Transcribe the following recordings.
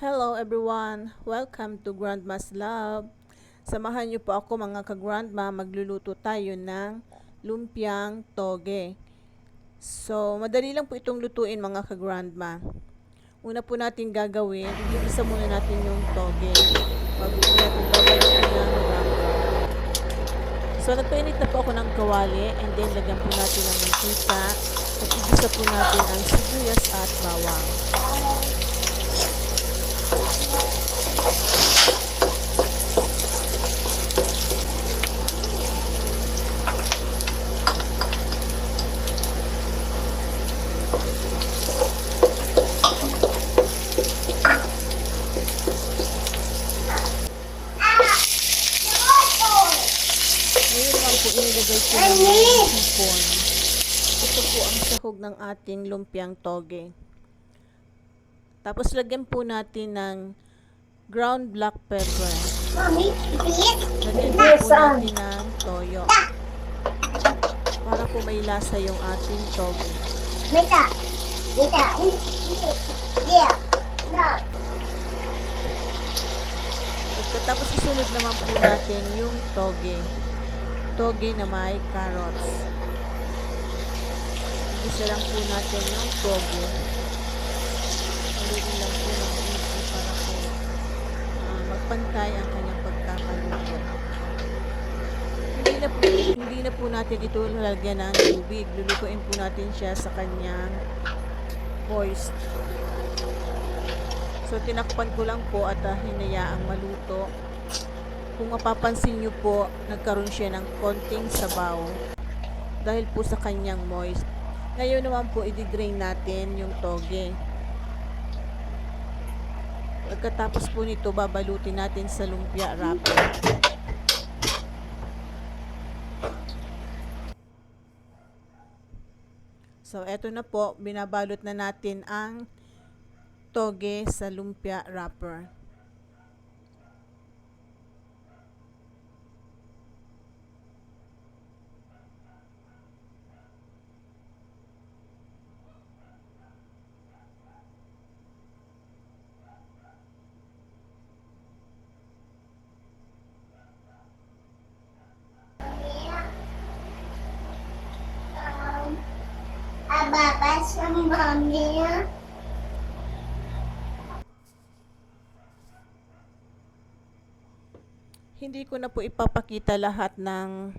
Hello everyone! Welcome to Grandma's Love. Samahan niyo po ako mga ka-grandma, magluluto tayo ng lumpiang toge. So, madali lang po itong lutuin mga ka-grandma. Una po natin gagawin, igisa muna natin yung toge. Bago natin babalutin ng. So, nagpainit na po ako ng kawali and then lagyan po natin ng mantika at igisa po natin ang sibuyas at bawang. Ngayon naman po inilagay ko ng hipon. Ito po ang sahog ng ating lumpiang toge. Tapos lagyan po natin ng ground black pepper. Lagyan din po natin ng toyo. Para po may lasa yung ating toge. Mita. Mita. Yeah. Pagkatapos isunod naman po natin yung toge. Toge na may carrots. Isa lang po natin yung toge. Haluin lang po ng easy para po ah, magpantay ang kanyang pagkakaluto. Hindi na po, hindi na po natin ito lalagyan ng tubig. Lulutuin po natin siya sa kanyang moist. So, tinakpan ko lang po at uh, hinayaang maluto. Kung mapapansin nyo po, nagkaroon siya ng konting sabaw dahil po sa kanyang moist. Ngayon naman po, i-drain natin yung toge. Pagkatapos po nito, babalutin natin sa lumpia wrapper. So, eto na po, binabalot na natin ang toge sa lumpia wrapper. Ababas ng mommy. Hindi ko na po ipapakita lahat ng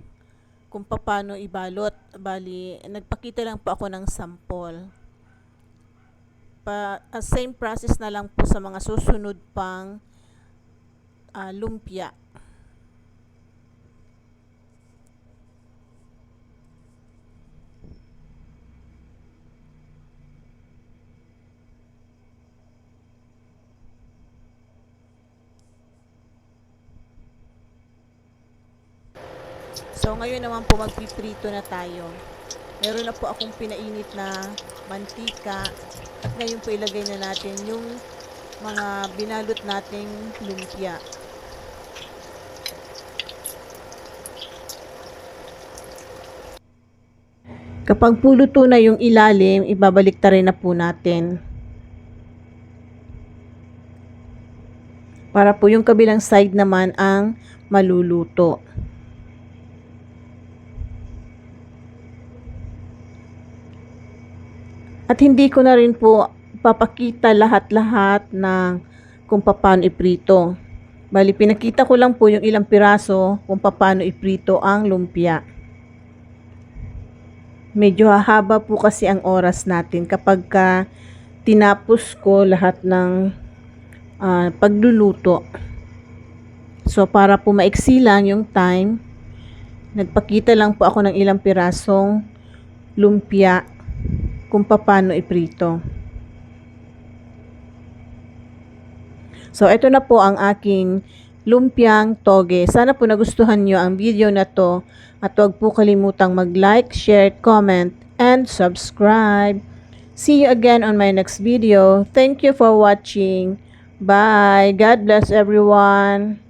kung paano ibalot. Bali, nagpakita lang po ako ng sample. Pa, ah, same process na lang po sa mga susunod pang ah, lumpia. So, ngayon naman po magpiprito na tayo. Meron na po akong pinainit na mantika. At ngayon po ilagay na natin yung mga binalot nating lumpia. Kapag puluto na yung ilalim, ibabalik ta rin na po natin. Para po yung kabilang side naman ang maluluto. At hindi ko na rin po papakita lahat-lahat ng kung paano iprito. Bali, pinakita ko lang po yung ilang piraso kung paano iprito ang lumpia. Medyo hahaba po kasi ang oras natin kapag ka tinapos ko lahat ng ah, pagluluto. So, para po maiksi lang yung time, nagpakita lang po ako ng ilang pirasong lumpia kung paano iprito. So, ito na po ang aking lumpiang toge. Sana po nagustuhan nyo ang video na to at huwag po kalimutang mag-like, share, comment, and subscribe. See you again on my next video. Thank you for watching. Bye. God bless everyone.